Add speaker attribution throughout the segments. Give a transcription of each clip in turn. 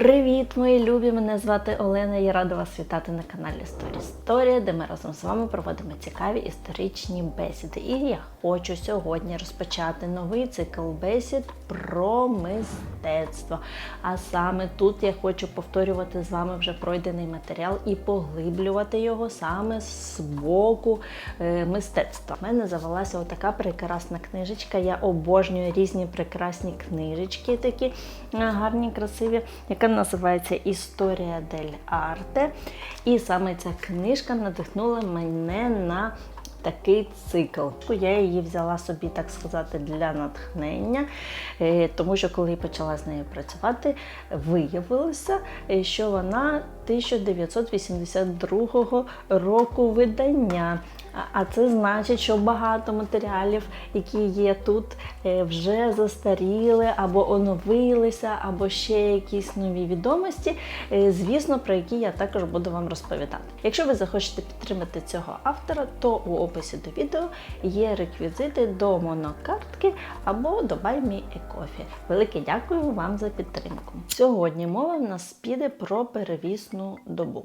Speaker 1: Привіт, мої любі! Мене звати Олена і рада вас вітати на каналі Story Story, де ми разом з вами проводимо цікаві історичні бесіди. І я хочу сьогодні розпочати новий цикл бесід про мистецтво. А саме тут я хочу повторювати з вами вже пройдений матеріал і поглиблювати його саме з боку е, мистецтва. У мене завелася отака прекрасна книжечка. Я обожнюю різні прекрасні книжечки, такі е, гарні, красиві, яка називається Історія дель Арте. І саме ця книжка надихнула мене на такий цикл. Я її взяла собі, так сказати, для натхнення, е, тому що коли я почала з нею працювати, виявилося, е, що вона 1982 року видання. А- це значить, що багато матеріалів, які є тут, е, вже застаріли або оновилися, або ще якісь нові відомості, е, звісно, про які я також буду вам розповідати. Якщо ви захочете підтримати цього автора, то у описі до відео є реквізити до монокартки або до Buy Me a Велике дякую вам за підтримку. Сьогодні мова в нас піде про перевісну добу.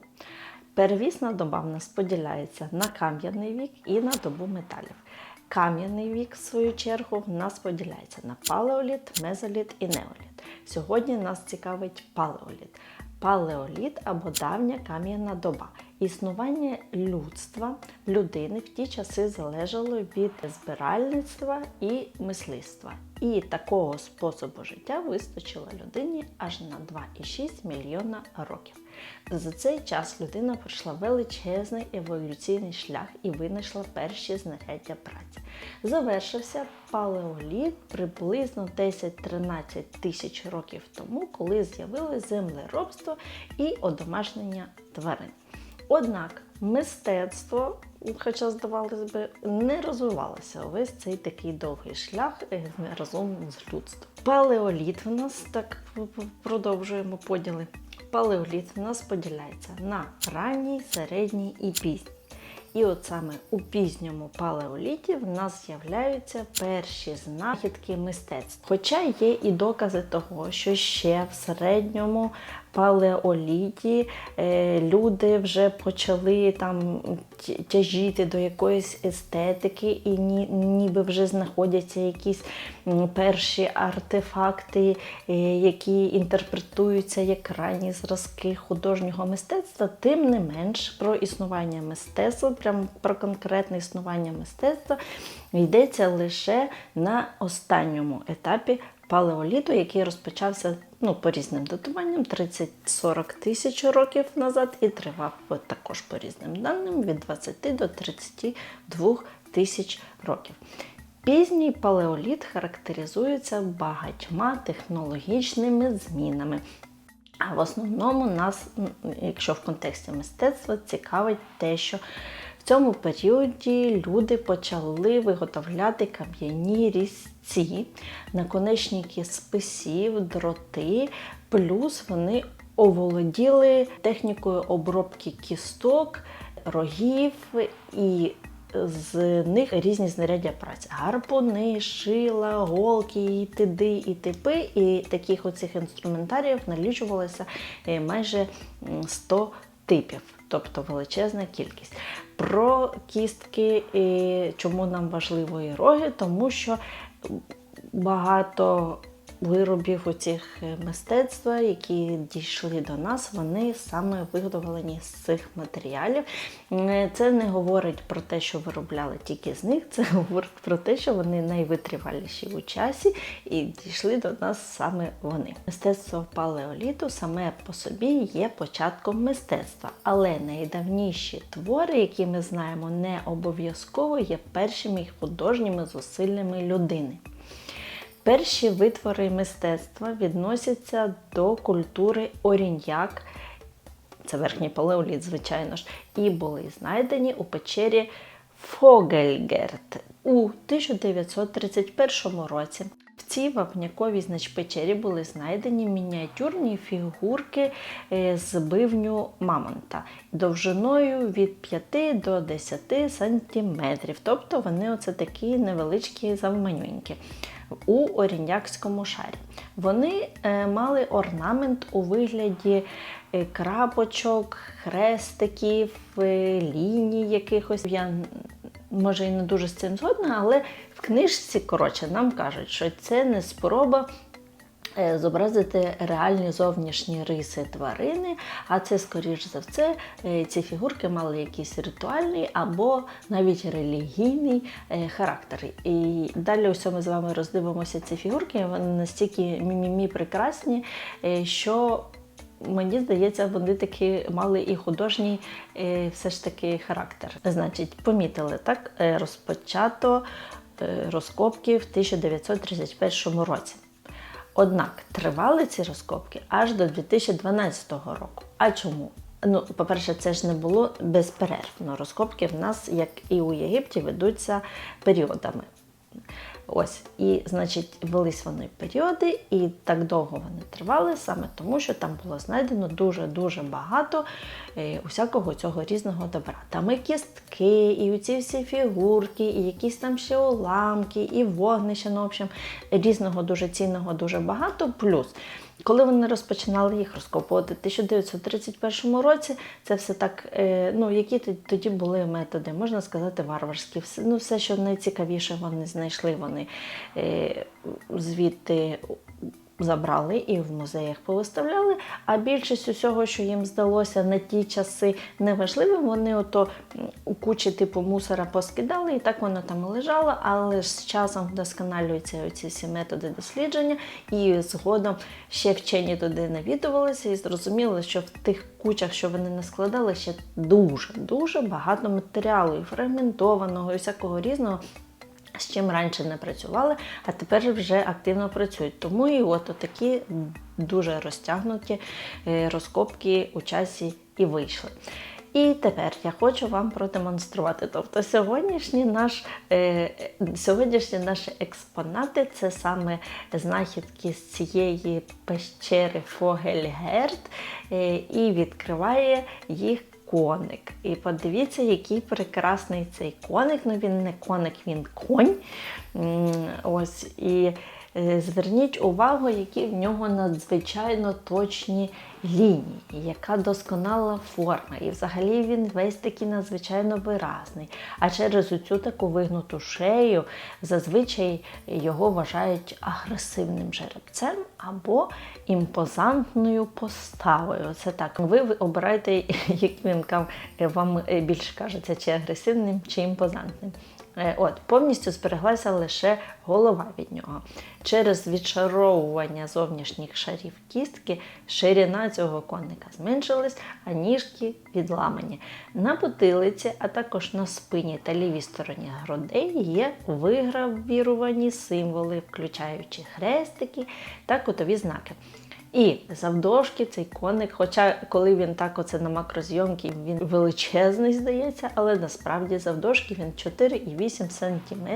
Speaker 1: Первісна доба в нас поділяється на кам'яний вік і на добу металів. Кам'яний вік, в свою чергу, в нас поділяється на палеоліт, мезоліт і неоліт. Сьогодні нас цікавить палеоліт. Палеоліт або давня кам'яна доба. Існування людства, людини в ті часи залежало від збиральництва і мисливства. І такого способу життя вистачило людині аж на 2,6 мільйона років. За цей час людина пройшла величезний еволюційний шлях і винайшла перші знаряддя праці. Завершився палеоліт приблизно 10-13 тисяч років тому, коли з'явилось землеробство і одомашнення тварин. Однак мистецтво, хоча здавалось би, не розвивалося увесь цей такий довгий шлях е, разом з людством. Палеоліт в нас так продовжуємо поділи. Палеоліт в нас поділяється на ранній, середній і пізній. І от саме у пізньому палеоліті в нас з'являються перші знахідки мистецтва. Хоча є і докази того, що ще в середньому палеоліті е, люди вже почали там тяжіти до якоїсь естетики, і ні, ніби вже знаходяться якісь перші артефакти, е, які інтерпретуються як ранні зразки художнього мистецтва, тим не менш про існування мистецтва, прям про конкретне існування мистецтва йдеться лише на останньому етапі палеоліту, який розпочався ну, по різним датуванням 30-40 тисяч років назад і тривав також по різним даним від 20 до 32 тисяч років. Пізній палеоліт характеризується багатьма технологічними змінами. А в основному нас, якщо в контексті мистецтва, цікавить те, що цьому періоді люди почали виготовляти кам'яні різці, наконечники списів, дроти, плюс вони оволоділи технікою обробки кісток, рогів і з них різні знаряддя праці: гарпуни, шила, голки, і тиди і типи. І таких оцих інструментаріїв налічувалося е, майже 100 типів, тобто величезна кількість. Про кістки, і чому нам важливо роги, тому що багато виробів оцих е, мистецтва, які дійшли до нас, вони саме виготовлені з цих матеріалів. Е, Це не говорить про те, що виробляли тільки з них, це говорить про те, що вони найвитриваліші у часі і дійшли до нас саме вони. Мистецтво палеоліту саме по собі є початком мистецтва, але найдавніші твори, які ми знаємо, не обов'язково є першими художніми зусиллями людини. Перші витвори мистецтва відносяться до культури оріньяк, це верхній палеоліт, звичайно ж, і були знайдені у печері Фогельгерт у 1931 році. В цій вапняковій значить, печері були знайдені мініатюрні фігурки е, з бивню мамонта довжиною від 5 до 10 сантиметрів. Тобто вони оце такі невеличкі завманюнькі. У Орінякському шарі. Вони е, мали орнамент у вигляді е, крапочок, хрестиків, е, ліній якихось. Я може і не дуже з цим згодна, але в книжці, коротше, нам кажуть, що це не спроба зобразити реальні зовнішні риси тварини, а це, скоріш за все, е, ці фігурки мали якийсь ритуальний або навіть релігійний е, характер. І далі ось ми з вами роздивимося ці фігурки. Вони настільки мімімі прекрасні, е, що. Мені здається, вони таки мали і художній е, все ж таки характер. Значить, помітили так, е, розпочато е, розкопки в 1931 році. Однак тривали ці розкопки аж до 2012 року. А чому? Ну, по-перше, це ж не було безперервно. Розкопки в нас, як і у Єгипті, ведуться періодами. Ось, і, значить, велись вони періоди, і так довго вони тривали, саме тому, що там було знайдено дуже-дуже багато е, усякого цього різного добра. Там і кістки, і оці всі фігурки, і якісь там ще уламки, і вогнища, ну, в общем, різного дуже цінного дуже багато. Плюс, коли вони розпочинали їх розкопувати в 1931 році, це все так, е, ну, які тоді були методи, можна сказати, варварські. Ну, все, що найцікавіше вони знайшли, вони е, звідти забрали і в музеях повиставляли. А більшість усього, що їм здалося на ті часи неважливим, вони ото у кучі типу мусора поскидали, і так воно там і лежало. Але ж з часом вдосконалюються оці всі методи дослідження, і згодом ще вчені туди навідувалися і зрозуміли, що в тих кучах, що вони не складали, ще дуже дуже багато матеріалу і фрагментованого, і всякого різного з чим раніше не працювали, а тепер вже активно працюють. Тому і от такі дуже розтягнуті е, розкопки у часі і вийшли. І тепер я хочу вам продемонструвати. Тобто сьогоднішні, наш, е, сьогоднішні наші експонати це саме знахідки з цієї пещери Фогельгерд, е, і відкриває їх коник. І подивіться, який прекрасний цей коник. Ну він не коник, він конь. Ось і зверніть увагу, які в нього надзвичайно точні лінії, яка досконала форма. І взагалі він весь такий надзвичайно виразний. А через оцю таку вигнуту шею зазвичай його вважають агресивним жеребцем або імпозантною поставою. Це так. Ви обирайте, як він вам е, більше кажеться, чи агресивним, чи імпозантним. Е, От, повністю збереглася лише голова від нього. Через відшаровування зовнішніх шарів кістки ширина цього коника зменшилась, а ніжки відламані. На потилиці, а також на спині та лівій стороні грудей є вигравіровані символи, включаючи хрестики та кутові знаки. І завдовжки цей коник, хоча коли він так оце на макрозйомці, він величезний, здається, але насправді завдовжки він 4,8 см,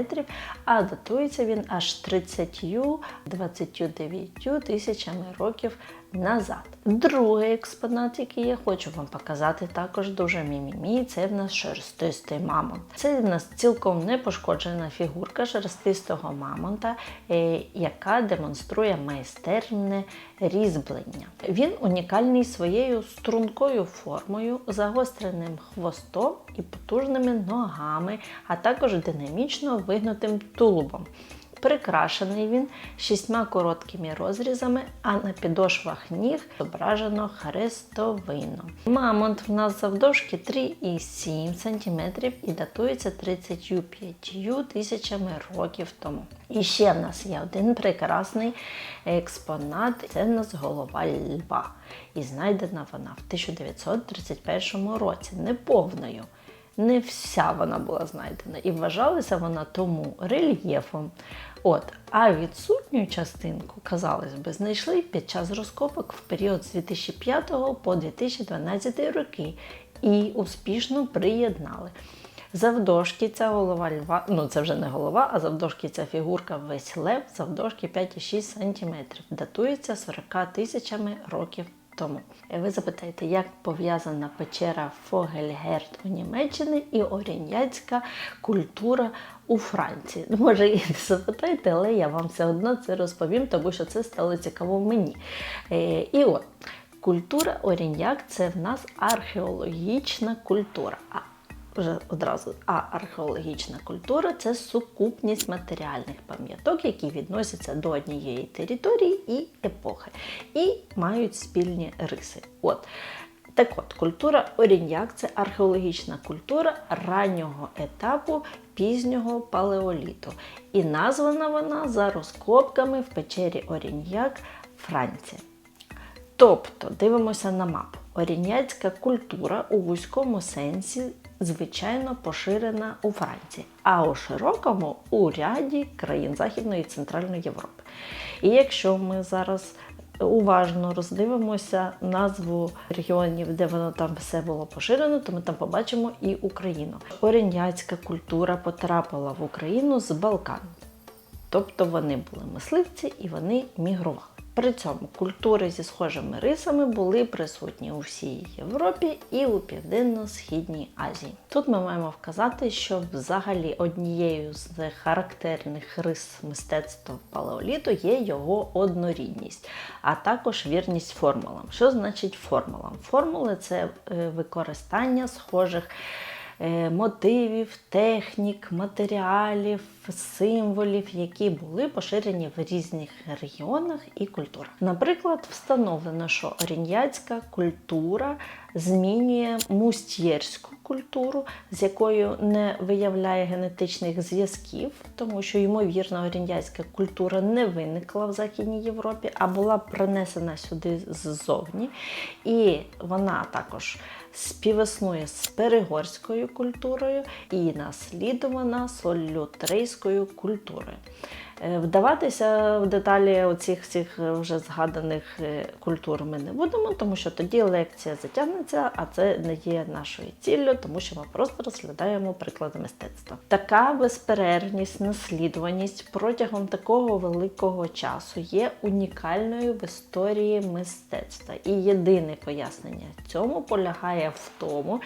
Speaker 1: а датується він аж 30-29 тисячами років назад. Другий експонат, який я хочу вам показати, також дуже мімімі, це в нас шерстистий мамонт. Це в нас цілком не пошкоджена фігурка шерстистого мамонта, е, яка демонструє майстерне різьблення. Він унікальний своєю стрункою формою, загостреним хвостом і потужними ногами, а також динамічно вигнутим тулубом. Прикрашений він шістьма короткими розрізами, а на підошвах ніг зображено хрестовину. Мамонт в нас завдовжки 3,7 см і датується 35 тисячами років тому. І ще в нас є один прекрасний експонат. Це в нас голова льва. І знайдена вона в 1931 році, неповною. Не вся вона була знайдена і вважалася вона тому рельєфом. От, а відсутню частинку, казалось би, знайшли під час розкопок в період з 2005 по 2012 роки і успішно приєднали. Завдовжки ця голова льва, ну це вже не голова, а завдовжки ця фігурка весь лев, завдовжки 5,6 см. Датується 40 тисячами років тому. Ви запитаєте, як пов'язана печера Фогельгерт у Німеччині і орієнтська культура у Франції? Ну, може, і не запитайте, але я вам все одно це розповім, тому що це стало цікаво мені. Е, І от. Культура оріньяк це в нас археологічна культура. Вже одразу, а археологічна культура це сукупність матеріальних пам'яток, які відносяться до однієї території і епохи, і мають спільні риси. От. Так от, культура оріньяк це археологічна культура раннього етапу пізнього палеоліту. І названа вона за розкопками в печері Оріньяк, Франція. Тобто дивимося на мапу. Орієнтська культура у вузькому сенсі звичайно поширена у Франції, а у широкому у ряді країн Західної і Центральної Європи. І якщо ми зараз уважно роздивимося назву регіонів, де воно там все було поширено, то ми там побачимо і Україну. Орієнтська культура потрапила в Україну з Балкану. Тобто вони були мисливці і вони мігрували. При цьому культури зі схожими рисами були присутні у всій Європі і у Південно-Східній Азії. Тут ми маємо вказати, що взагалі однією з характерних рис мистецтва палеоліту є його однорідність, а також вірність формулам. Що значить формулам? Формули це е, використання схожих е, мотивів, технік, матеріалів, символів, які були поширені в різних регіонах і культурах. Наприклад, встановлено, що орін'яцька культура змінює мустьєрську культуру, з якою не виявляє генетичних зв'язків, тому що, ймовірно, орін'яцька культура не виникла в Західній Європі, а була принесена сюди ззовні. І вона також співіснує з перегорською культурою і наслідувана солютрейською культурою. Е, Вдаватися в деталі оцих всіх вже згаданих е, культур ми не будемо, тому що тоді лекція затягнеться, а це не є нашою ціллю, тому що ми просто розглядаємо приклади мистецтва. Така безперервність, наслідуваність протягом такого великого часу є унікальною в історії мистецтва. І єдине пояснення цьому полягає в тому,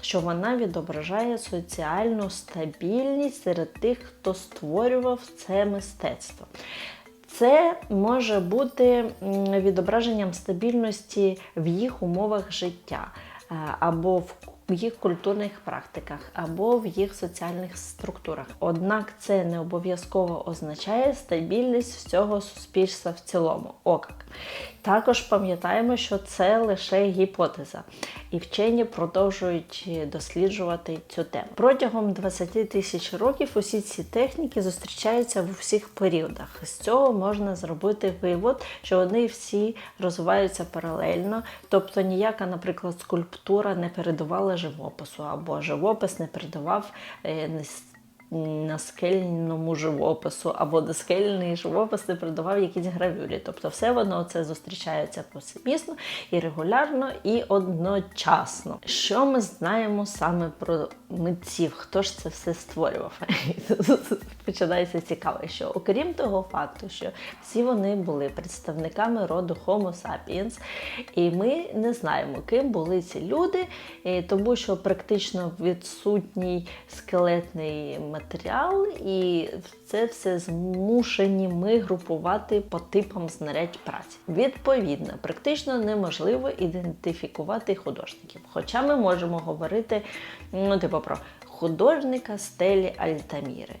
Speaker 1: що вона відображає соціальну стабільність серед тих, хто створював це мистецтво. Це може бути відображенням стабільності в їх умовах життя е, або в в їх культурних практиках або в їх соціальних структурах. Однак це не обов'язково означає стабільність всього суспільства в цілому. О, як. Також пам'ятаємо, що це лише гіпотеза, і вчені продовжують досліджувати цю тему. Протягом 20 тисяч років усі ці техніки зустрічаються в усіх періодах. З цього можна зробити вивод, що вони всі розвиваються паралельно, тобто ніяка, наприклад, скульптура не живопису, або живопис не передавав е, наскельному живопису, або доскельний живопис не передавав якісь гравюрі. Тобто все воно це зустрічається повсемісно і регулярно, і одночасно. Що ми знаємо саме про митців? Хто ж це все створював? Починається цікаве, що окрім того факту, що всі вони були представниками роду Homo sapiens, і ми не знаємо, ким були ці люди, тому що практично відсутній скелетний матеріал, і це все змушені ми групувати по типам знарядь праці. Відповідно, практично неможливо ідентифікувати художників. Хоча ми можемо говорити ну, типу, про художника стелі Альтаміри.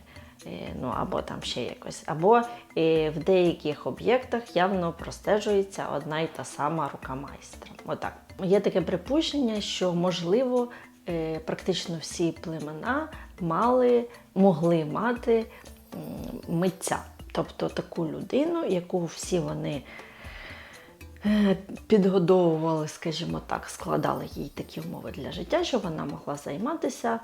Speaker 1: Ну, або там ще якось, або е, в деяких об'єктах явно простежується одна й та сама рука майстра. Отак. Є таке припущення, що можливо е, практично всі племена мали, могли мати митця, тобто таку людину, яку всі вони е, підгодовували, скажімо так, складали їй такі умови для життя, щоб вона могла займатися,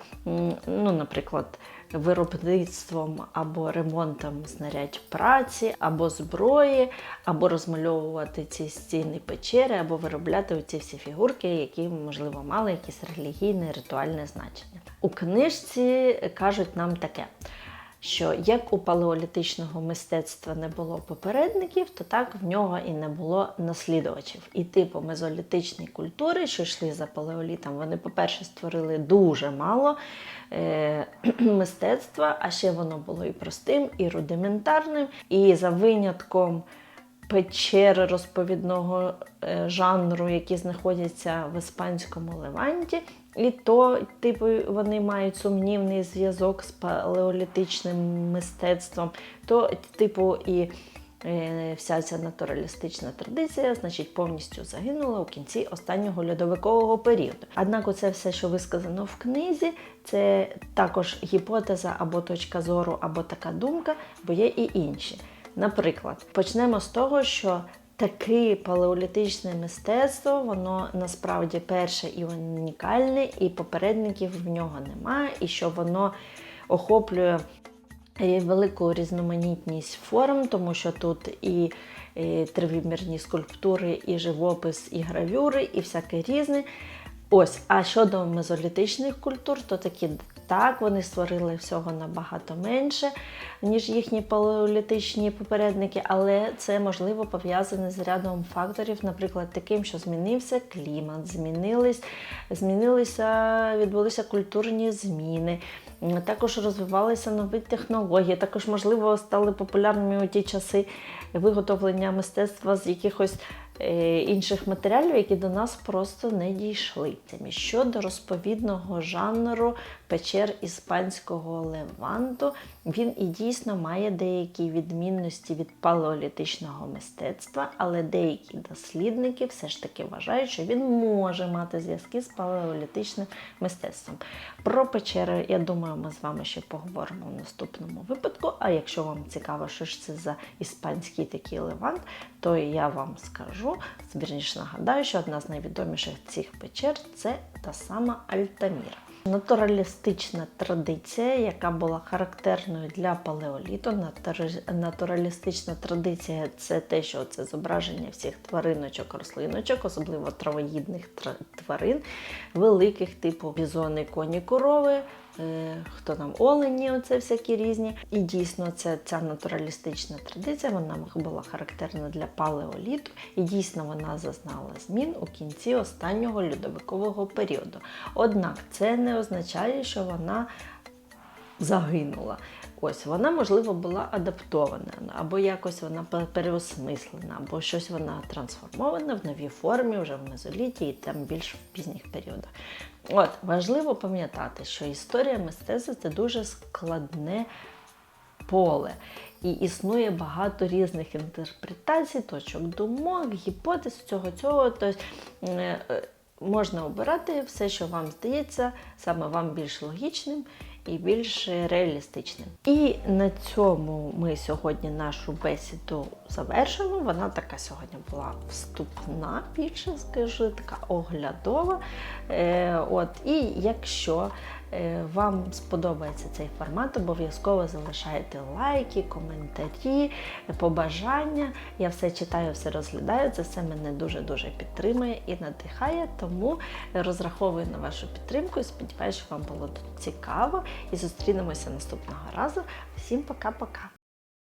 Speaker 1: ну, наприклад, виробництвом або ремонтом знарядь праці, або зброї, або розмальовувати ці стіни печери, або виробляти ці всі фігурки, які, можливо, мали якесь релігійне, ритуальне значення. У книжці кажуть нам таке що як у палеолітичного мистецтва не було попередників, то так в нього і не було наслідувачів. І типу мезолітичні культури, що йшли за палеолітом, вони, по-перше, створили дуже мало е- мистецтва, а ще воно було і простим, і рудиментарним, і за винятком. Печери розповідного е, жанру, які знаходяться в іспанському Леванті, і то, типу, вони мають сумнівний зв'язок з палеолітичним мистецтвом, то, типу, і е, вся ця натуралістична традиція, значить, повністю загинула у кінці останнього льодовикового періоду. Однак, оце все, що висказано в книзі, це також гіпотеза або точка зору, або така думка, бо є і інші. Наприклад, почнемо з того, що таке палеолітичне мистецтво, воно насправді перше і унікальне, і попередників в нього немає, і що воно охоплює велику різноманітність форм, тому що тут і тривимірні скульптури, і живопис, і гравюри, і всяке різне. Ось, а щодо мезолітичних культур, то такі так, вони створили всього набагато менше, ніж їхні палеолітичні попередники, але це можливо пов'язане з рядом факторів, наприклад, таким, що змінився клімат, змінились, змінилися, відбулися культурні зміни. Також розвивалися нові технології, також, можливо, стали популярними у ті часи виготовлення мистецтва з якихось інших матеріалів, які до нас просто не дійшли. Щодо розповідного жанру печер іспанського леванту, він і дійсно має деякі відмінності від палеолітичного мистецтва, але деякі дослідники все ж таки вважають, що він може мати зв'язки з палеолітичним мистецтвом. Про печери, я думаю, ми з вами ще поговоримо в наступному випадку. А якщо вам цікаво, що ж це за іспанський такий левант, то я вам скажу, вірніше нагадаю, що одна з найвідоміших цих печер це та сама Альтаміра. Натуралістична традиція, яка була характерною для палеоліту. Натур- Натуралістична традиція це те, що це зображення всіх твариночок, рослиночок, особливо травоїдних тварин, великих, типу бізони, коні, корови. Е, Хто там олені, оце всякі різні. І дійсно, це ця натуралістична традиція, вона була характерна для палеоліту, і дійсно вона зазнала змін у кінці останнього льодовикового періоду. Однак це не означає, що вона загинула. Ось вона, можливо, була адаптована, або якось вона переосмислена, або щось вона трансформована в новій формі вже в мезоліті і там більш в пізніх періодах. От важливо пам'ятати, що історія мистецтва це дуже складне поле. І існує багато різних інтерпретацій, точок думок, гіпотез цього цього. Тобто можна обирати все, що вам здається, саме вам більш логічним і більш реалістичним. І на цьому ми сьогодні нашу бесіду завершимо. Вона така сьогодні була вступна, більше скажу, така оглядова. Е, от, і якщо вам сподобається цей формат, обов'язково залишайте лайки, коментарі, побажання. Я все читаю, все розглядаю. Це все мене дуже-дуже підтримує і надихає. Тому розраховую на вашу підтримку і сподіваюся, що вам було цікаво. І зустрінемося наступного разу. Всім пока-пока!